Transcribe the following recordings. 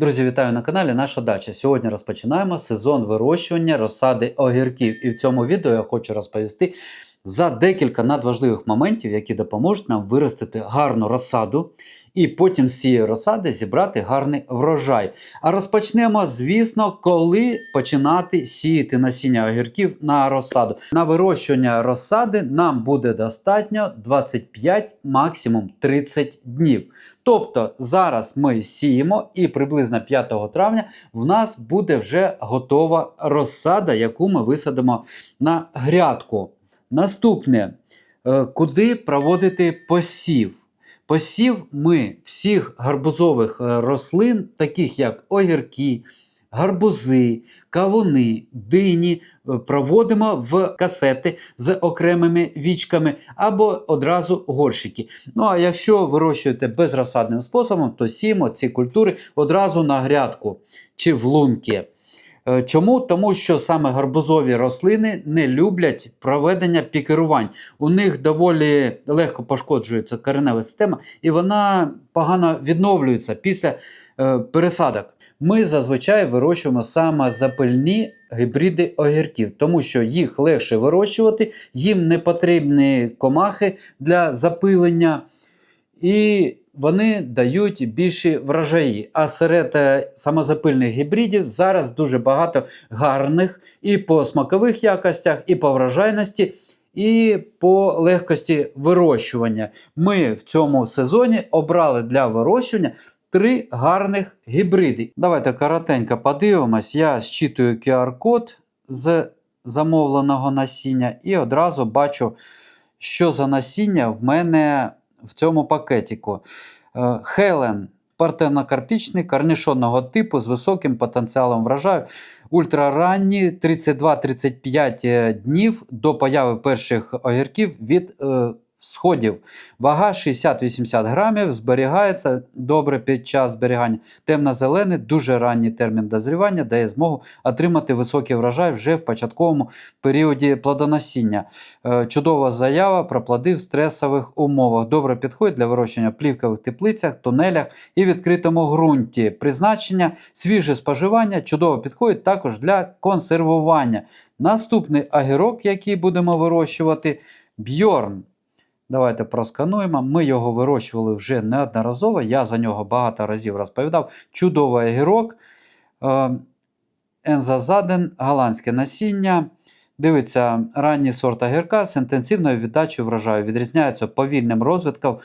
Друзі, вітаю на каналі Наша Дача. Сьогодні розпочинаємо сезон вирощування розсади огірків. І в цьому відео я хочу розповісти за декілька надважливих моментів, які допоможуть нам виростити гарну розсаду і потім з цієї розсади зібрати гарний врожай. А розпочнемо, звісно, коли починати сіяти насіння огірків на розсаду. На вирощування розсади нам буде достатньо 25, максимум 30 днів. Тобто зараз ми сіємо, і приблизно 5 травня в нас буде вже готова розсада, яку ми висадимо на грядку. Наступне, е, куди проводити посів? Посів ми всіх гарбузових е, рослин, таких як огірки, гарбузи, кавуни, дині, е, проводимо в касети з окремими вічками або одразу горщики. Ну а якщо вирощуєте безрозсадним способом, то сіємо ці культури одразу на грядку чи в лунки. Е, Чому? Тому що саме гарбузові рослини не люблять проведення пікерувань. У них доволі легко пошкоджується коренева система, і вона погано відновлюється після е, пересадок. Ми зазвичай вирощуємо саме запильні гібриди огірків, тому що їх легше вирощувати, їм не потрібні комахи для запилення. І вони дають більші врожаї. А серед е, самозапильних гібридів зараз дуже багато гарних і по смакових якостях, і по врожайності, і по легкості вирощування. Ми в цьому сезоні обрали для вирощування три гарних гібриди. Давайте коротенько подивимось. Я зчитую QR-код з замовленого насіння і одразу бачу, що за насіння в мене в цьому пакетику. Е, Хелен партенокарпічний корнішонного типу з високим потенціалом врожаю. Ультраранні 32-35 днів до появи перших огірків від е, сходів. Вага 60-80 грамів, зберігається добре під час зберігання. Темно-зелений, дуже ранній термін дозрівання дає змогу отримати високий врожай вже в початковому періоді плодоносіння. Е, Чудова заява про плоди в стресових умовах. Добре підходить для вирощення в плівкових теплицях, тунелях і відкритому ґрунті. Призначення, свіже споживання чудово підходить також для консервування. Наступний агірок, який будемо вирощувати, бьорн. Давайте проскануємо. Ми його вирощували вже неодноразово. Я за нього багато разів розповідав. Чудовий огірок. Е, Ензазаден, голландське насіння. Дивиться, ранній сорт огірка з інтенсивною віддачею врожаю. Відрізняється повільним розвитком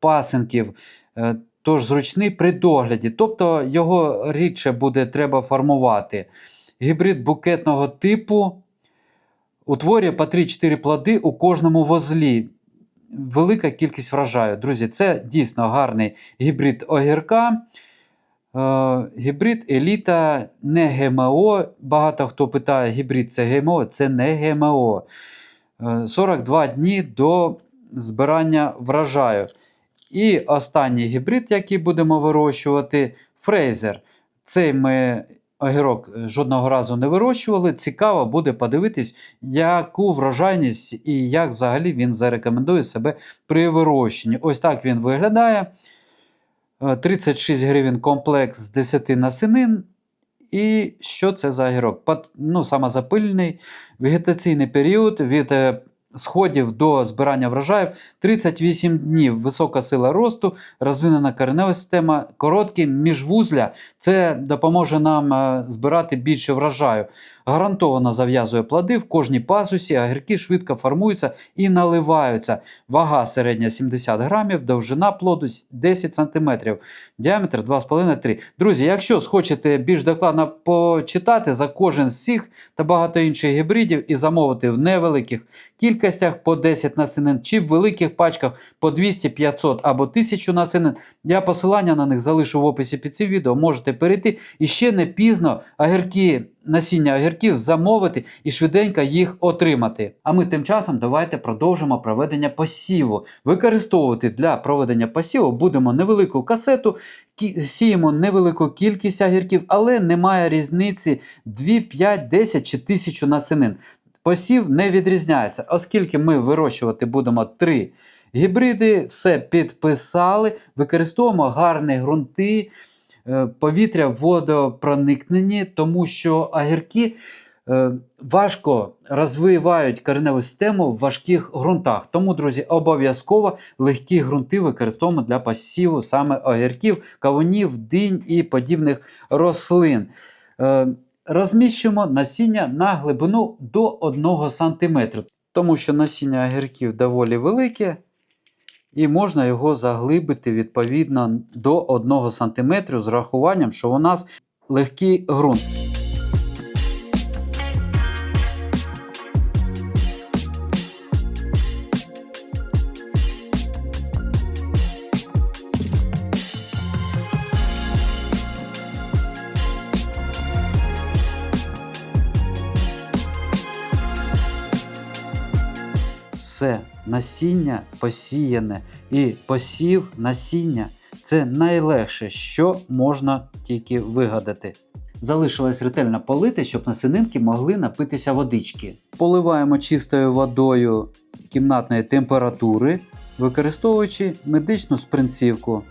пасинків, е, тож зручний при догляді. Тобто його рідше буде треба формувати. Гібрид букетного типу утворює по 3-4 плоди у кожному возлі велика кількість врожаю. Друзі, це дійсно гарний гібрид огірка. Е, гібрид еліта не ГМО. Багато хто питає, гібрид це ГМО, це не ГМО. Е, 42 дні до збирання врожаю. І останній гібрид, який будемо вирощувати, фрейзер. Цей ми огірок жодного разу не вирощували. Цікаво буде подивитись, яку врожайність і як взагалі він зарекомендує себе при вирощенні. Ось так він виглядає. Е, 36 гривень комплекс з 10 насінин. І що це за огірок? Ну, самозапильний вегетаційний період від е, сходів до збирання врожаїв 38 днів. Висока сила росту, розвинена коренева система, короткі міжвузля. Це допоможе нам е, збирати більше врожаю. Гарантовано зав'язує плоди в кожній пазусі, огірки швидко формуються і наливаються. Вага середня 70 грамів, довжина плоду 10 см, діаметр 2,5-3. Друзі, якщо схочете більш докладно почитати за кожен з цих та багато інших гібридів і замовити в невеликих кількостях по 10 насінин чи в великих пачках по 200, 500 або 1000 насінин, я посилання на них залишу в описі під цим відео. Можете перейти і ще не пізно огірки насіння огірків замовити і швиденько їх отримати. А ми тим часом давайте продовжимо проведення посіву. Використовувати для проведення посіву будемо невелику касету, сіємо невелику кількість огірків, але немає різниці 2, 5, 10 чи 1000 насінин. Посів не відрізняється, оскільки ми вирощувати будемо три гібриди, все підписали, використовуємо гарні ґрунти. Е, повітря водопроникнені, тому що огірки е, важко розвивають кореневу систему в важких ґрунтах. Тому, друзі, обов'язково легкі ґрунти використовуємо для посіву саме огірків, кавунів, динь і подібних рослин. Е, Розміщуємо насіння на глибину до 1 см, тому що насіння огірків доволі велике, і можна його заглибити відповідно до 1 см з рахуванням, що у нас легкий ґрунт. все насіння посіяне і посів насіння це найлегше, що можна тільки вигадати. Залишилось ретельно полити, щоб насінинки могли напитися водички. Поливаємо чистою водою кімнатної температури, використовуючи медичну спринцівку.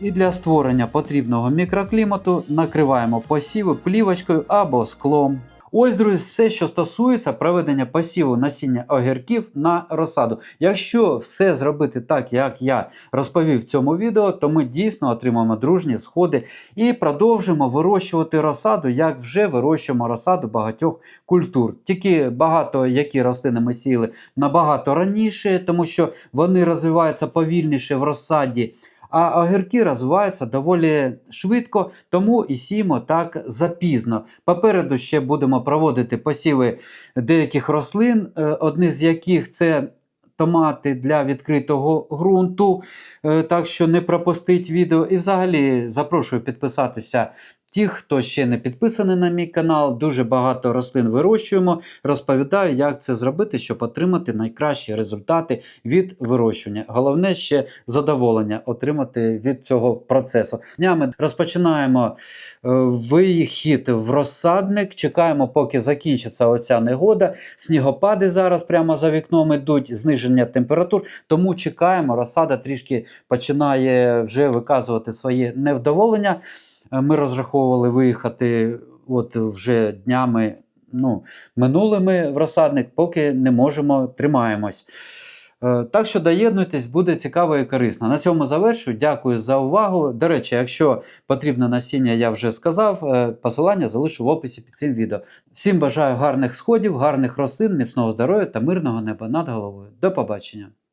І для створення потрібного мікроклімату накриваємо посіви плівочкою або склом. Ось, друзі, все, що стосується проведення посіву насіння огірків на розсаду. Якщо все зробити так, як я розповів в цьому відео, то ми дійсно отримаємо дружні сходи і продовжимо вирощувати розсаду, як вже вирощуємо розсаду багатьох культур. Тільки багато які рослини ми сіяли набагато раніше, тому що вони розвиваються повільніше в розсаді. А огірки розвиваються доволі швидко, тому і сіємо так запізно. Попереду ще будемо проводити посіви деяких рослин, е, одні з яких це томати для відкритого ґрунту. Е, Так що не пропустить відео. І взагалі запрошую підписатися. Ті, хто ще не підписаний на мій канал, дуже багато рослин вирощуємо. Розповідаю, як це зробити, щоб отримати найкращі результати від вирощування. Головне ще задоволення отримати від цього процесу. Днями розпочинаємо е, вихід в розсадник. Чекаємо, поки закінчиться оця негода. Снігопади зараз прямо за вікном ідуть, зниження температур. Тому чекаємо, розсада трішки починає вже виказувати своє невдоволення. Е, Ми розраховували виїхати от вже днями ну, минулими в розсадник, поки не можемо, тримаємось. Е, Так що доєднуйтесь, буде цікаво і корисно. На цьому завершую. Дякую за увагу. До речі, якщо потрібне насіння, я вже сказав, е, посилання залишу в описі під цим відео. Всім бажаю гарних сходів, гарних рослин, міцного здоров'я та мирного неба над головою. До побачення!